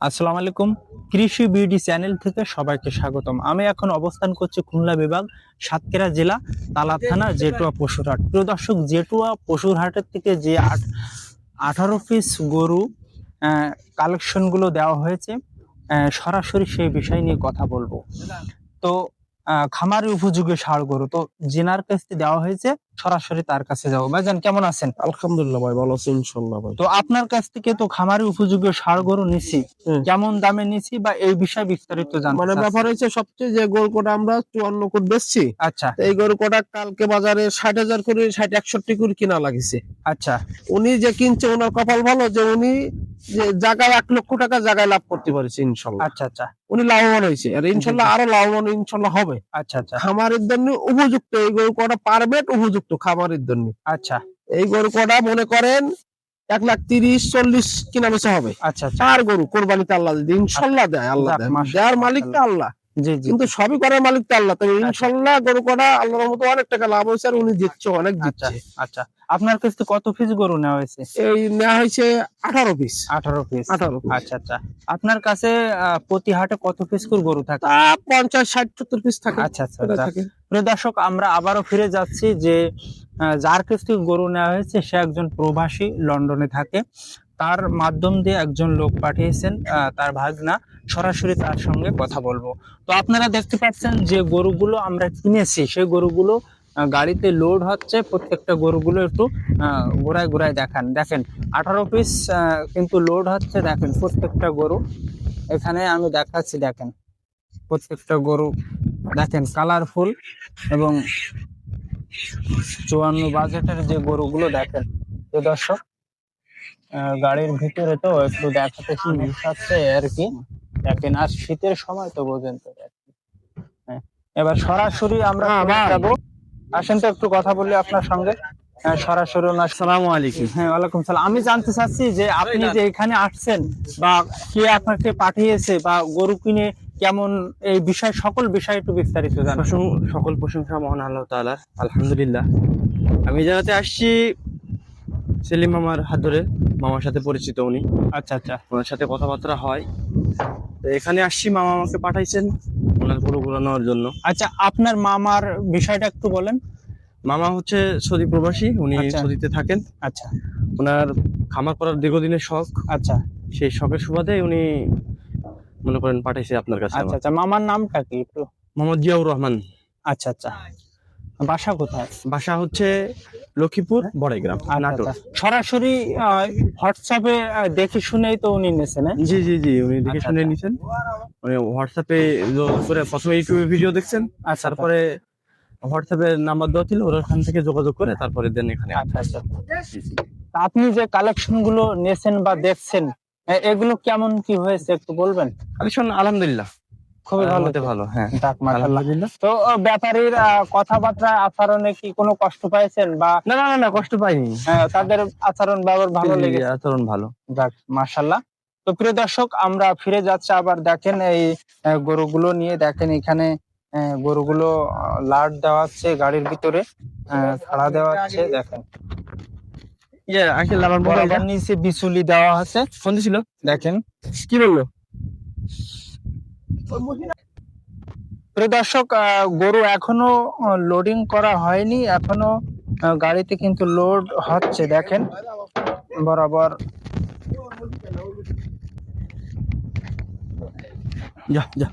আসসালামু আলাইকুম। কৃষি বিডি চ্যানেল থেকে সবাইকে স্বাগতম। আমি এখন অবস্থান করছি খুলনা বিভাগ, সাতক্ষীরা জেলা তালা থানা, জেটুয়া পশুরহাট। প্রিয় দর্শক, জেটুয়া পশুরহাটের থেকে যে আট, আঠারো পিস গরু কালেকশনগুলো দেওয়া হয়েছে সরাসরি সেই বিষয় নিয়ে কথা বলব। তো খামারি উপযোগী ষাড় গরু। তো, জেনার কাছে দেওয়া হয়েছে সরাসরি তার কাছে যাব। ভাইজান কেমন আছেন? আলহামদুলিল্লাহ ভাই ভালো আছি ইনশাল্লাহ ভাই। তো আপনার কাছ থেকে তো খামারি উপযোগী সার গরু নিছি। কেমন দামে নিছি বা এই বিষয়ে বিস্তারিত জানতে মানে ব্যাপার হয়েছে সবচেয়ে যে গরু কোটা আমরা চুয়ান্ন কোট বেচছি আচ্ছা। এই গরু কোটা কালকে বাজারে ষাট হাজার করে ষাট একষট্টি করে কিনা লাগিছে। আচ্ছা। উনি যে কিনছে ওনার কপাল ভালো যে উনি যে জায়গায় এক লক্ষ টাকা জায়গায় লাভ করতে পারছে ইনশাল্লাহ আচ্ছা আচ্ছা। উনি লাভবান হয়েছে আর ইনশাল্লাহ আরও লাভবান ইনশাল্লাহ হবে। আচ্ছা আচ্ছা। খামারের জন্য উপযুক্ত এই গরু কটা পারবেট উপযুক্ত। খামারের জন্য। আচ্ছা। এই গরু কটা মনে করেন? এক লাখ তিরিশ চল্লিশ কিনা বেচা হবে? আচ্ছা আচ্ছা। চার গরু কোরবানিতে আল্লাহ যদি ইনশাল্লাহ দেয় আল্লাহ দেয় দেওয়ার মালিক তো আল্লাহ। কিন্তু সবই করার মালিক তো আল্লাহ। তবে ইনশাল্লাহ গরু কটা আল্লাহর মতো অনেক টাকা লাভ হয়েছে আর উনি দিচ্ছে অনেক আচ্ছা দিচ্ছে। আচ্ছা। আপনার কাছে কত পিস গরু নেওয়া হয়েছে? এই নেওয়া হয়েছে আঠারো পিস আঠারো পিস আঠারো আচ্ছা আচ্ছা। আপনার কাছে প্রতি হাটে কত পিস করে গরু থাকে? পঞ্চাশ ষাট সত্তর পিস থাকে। আচ্ছা আচ্ছা আচ্ছা। প্রিয় দর্শক, আমরা আবারও ফিরে যাচ্ছি যে যার কাছ থেকে গরু নেওয়া হয়েছে, সে একজন প্রবাসী লন্ডনে থাকে। তার মাধ্যম দিয়ে একজন লোক পাঠিয়েছেন তার ভাগনা। সরাসরি তার সঙ্গে কথা বলব। তো আপনারা দেখতে পাচ্ছেন যে গরুগুলো আমরা কিনেছি। সেই গরুগুলো গাড়িতে লোড হচ্ছে। প্রত্যেকটা গরুগুলো একটু ঘোরায় ঘোরায় দেখান। দেখেন, আঠারো পিস কিন্তু লোড হচ্ছে। দেখেন, প্রত্যেকটা গরু। এখানে আমি দেখাচ্ছি, দেখেন, প্রত্যেকটা গরু। দেখেন কালারফুল এবং চুয়ান্ন বাজেটের যে গরুগুলো দেখেন তো দর্শক গাড়ির ভিতরে তো একটু দেখাতে কি মিশাচ্ছে আর কি। দেখেন আর শীতের সময় তো বোঝেন তো। হ্যাঁ, এবার সরাসরি আমরা হ্যাঁ, যাব। আসেন তো একটু কথা বলি আপনার সঙ্গে। হ্যাঁ, সরাসরি আসসালামু আলাইকুম। হ্যাঁ ওয়ালাইকুম সালাম। আমি জানতে চাচ্ছি যে আপনি যে এখানে আসছেন বা কে আপনাকে পাঠিয়েছে বা গরু কিনে কেমন এই বিষয় সকল বিষয় একটু বিস্তারিত সকল প্রশংসা মহান আল্লাহ তাআলার আলহামদুলিল্লাহ। আমি জায়গাতে আসছি সেলিম মামার হাত ধরে মামার সাথে পরিচিত উনি। আচ্ছা আচ্ছা। ওনার সাথে কথাবার্তা হয়। তো এখানে আসছি মামা আমাকে পাঠাইছেন ওনার গরুগুলো নেওয়ার জন্য। আচ্ছা আপনার মামার বিষয়টা একটু বলেন। মামা হচ্ছে সৌদি প্রবাসী উনি আচ্ছা। সৌদিতে থাকেন। আচ্ছা। ওনার খামার করার দীর্ঘদিনের শখ। আচ্ছা। সেই শখের সুবাদে উনি মনে করেন পাঠাইছে আপনার কাছে আচ্ছা আচ্ছা মামার নামটা কি একটু? মোহাম্মদ জিয়াউর রহমান। আচ্ছা আচ্ছা। বাসা কোথায়? বাসা হচ্ছে লক্ষ্মীপুর বড়াইগ্রাম আচ্ছা, নাটোর। আচ্ছা। সরাসরি হোয়াটসঅ্যাপে দেখে শুনেই তো উনি নিয়েছেন হ্যাঁ? জি জি জি উনি দেখে আচ্ছা, শুনে। নিছেন মানে হোয়াটসঅ্যাপে করে প্রথমে ইউটিউবে ভিডিও দেখছেন আর তারপরে হোয়াটসঅ্যাপে নাম্বার দেওয়া ছিল ওরা ওখান থেকে যোগাযোগ করে তারপরে দেন এখানে। আচ্ছা আচ্ছা। আপনি যে কালেকশনগুলো নিয়েছেন বা দেখছেন এগুলো কেমন কি হয়েছে একটু বলবেন? কালেকশন আলহামদুলিল্লাহ। খুবই ভালো ভালো হ্যাঁ। তো ব্যাপারীর কথাবার্তা আচরণে কি কোনো কষ্ট পাইছেন বা না না না না কষ্ট পাইনি। তাদের আচরণ ব্যবহার ভালো লেগেছে? আচরণ ভালো। যাক মাশাল্লাহ তো প্রিয় দর্শক আমরা ফিরে যাচ্ছি আবার দেখেন এই গরুগুলো নিয়ে। দেখেন এখানে গরুগুলো লাট দেওয়া হচ্ছে গাড়ির ভিতরে আহ, ছাড়া দেওয়া হচ্ছে দেখেন। ইয়ে আমার মোবাইলটা। নিচে বিচুলি দেওয়া আছে। ফোন দিছিল? দেখেন। কি বলল? প্রিয় দর্শক গরু এখনও লোডিং করা হয়নি। এখনও গাড়িতে কিন্তু লোড হচ্ছে দেখেন। বরাবর। যা যা।